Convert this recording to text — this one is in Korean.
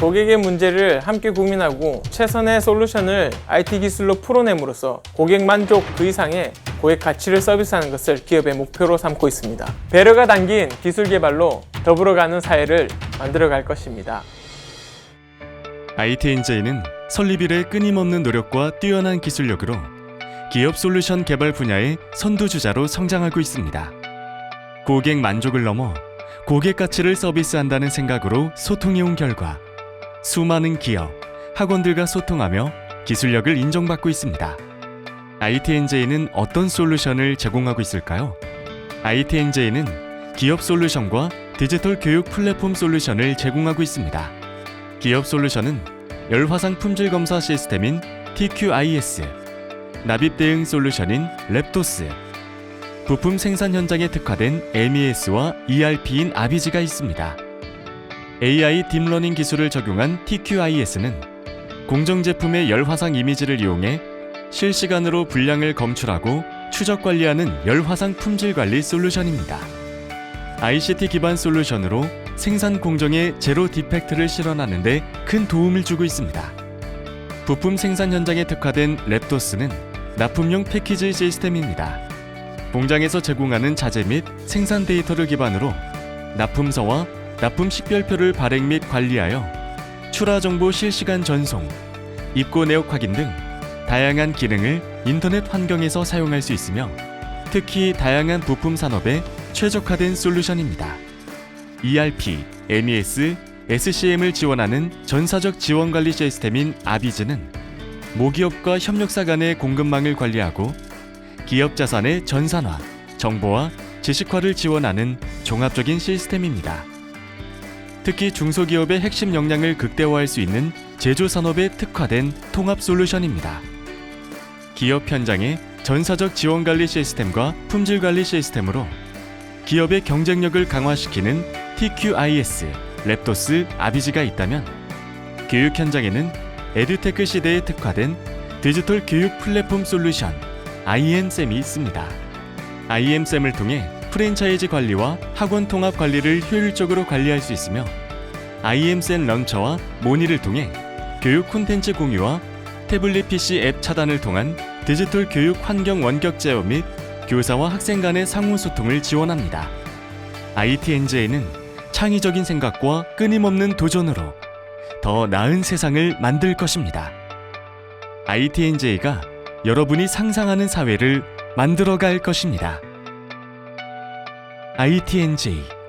고객의 문제를 함께 고민하고 최선의 솔루션을 IT 기술로 풀어냄으로써 고객 만족 그 이상의 고객 가치를 서비스하는 것을 기업의 목표로 삼고 있습니다. 배려가 담긴 기술 개발로 더불어가는 사회를 만들어갈 것입니다. ITNJ는 설립 이래 끊임없는 노력과 뛰어난 기술력으로 기업 솔루션 개발 분야의 선두주자로 성장하고 있습니다. 고객 만족을 넘어 고객 가치를 서비스한다는 생각으로 소통해온 결과 수많은 기업, 학원들과 소통하며 기술력을 인정받고 있습니다. ITNJ는 어떤 솔루션을 제공하고 있을까요? ITNJ는 기업 솔루션과 디지털 교육 플랫폼 솔루션을 제공하고 있습니다. 기업 솔루션은 열화상 품질 검사 시스템인 TQIS, 납입 대응 솔루션인 랩토스, 부품 생산 현장에 특화된 MES와 ERP인 아비지가 있습니다. AI 딥러닝 기술을 적용한 TQIS는 공정 제품의 열화상 이미지를 이용해 실시간으로 분량을 검출하고 추적 관리하는 열화상 품질 관리 솔루션입니다. ICT 기반 솔루션으로 생산 공정에 제로 디펙트를 실현하는 데 큰 도움을 주고 있습니다. 부품 생산 현장에 특화된 랩도스는 납품용 패키지 시스템입니다. 공장에서 제공하는 자재 및 생산 데이터를 기반으로 납품서와 납품 식별표를 발행 및 관리하여 출하 정보 실시간 전송, 입고 내역 확인 등 다양한 기능을 인터넷 환경에서 사용할 수 있으며 특히 다양한 부품 산업에 최적화된 솔루션입니다. ERP, MES, SCM을 지원하는 전사적 지원 관리 시스템인 아비즈는 모기업과 협력사 간의 공급망을 관리하고 기업 자산의 전산화, 정보화, 지식화를 지원하는 종합적인 시스템입니다. 특히 중소기업의 핵심 역량을 극대화할 수 있는 제조 산업에 특화된 통합 솔루션입니다. 기업 현장의 전사적 지원 관리 시스템과 품질 관리 시스템으로 기업의 경쟁력을 강화시키는 TQIS, 랩토스, 아비지가 있다면 교육 현장에는 에듀테크 시대에 특화된 디지털 교육 플랫폼 솔루션 IM쌤이 있습니다. IM쌤을 통해 프랜차이즈 관리와 학원 통합 관리를 효율적으로 관리할 수 있으며 IM쌤 런처와 모니를 통해 교육 콘텐츠 공유와 태블릿 PC 앱 차단을 통한 디지털 교육 환경 원격 제어 및 교사와 학생 간의 상호 소통을 지원합니다. ITNJ는 창의적인 생각과 끊임없는 도전으로 더 나은 세상을 만들 것입니다. ITNJ가 여러분이 상상하는 사회를 만들어 갈 것입니다. ITNJ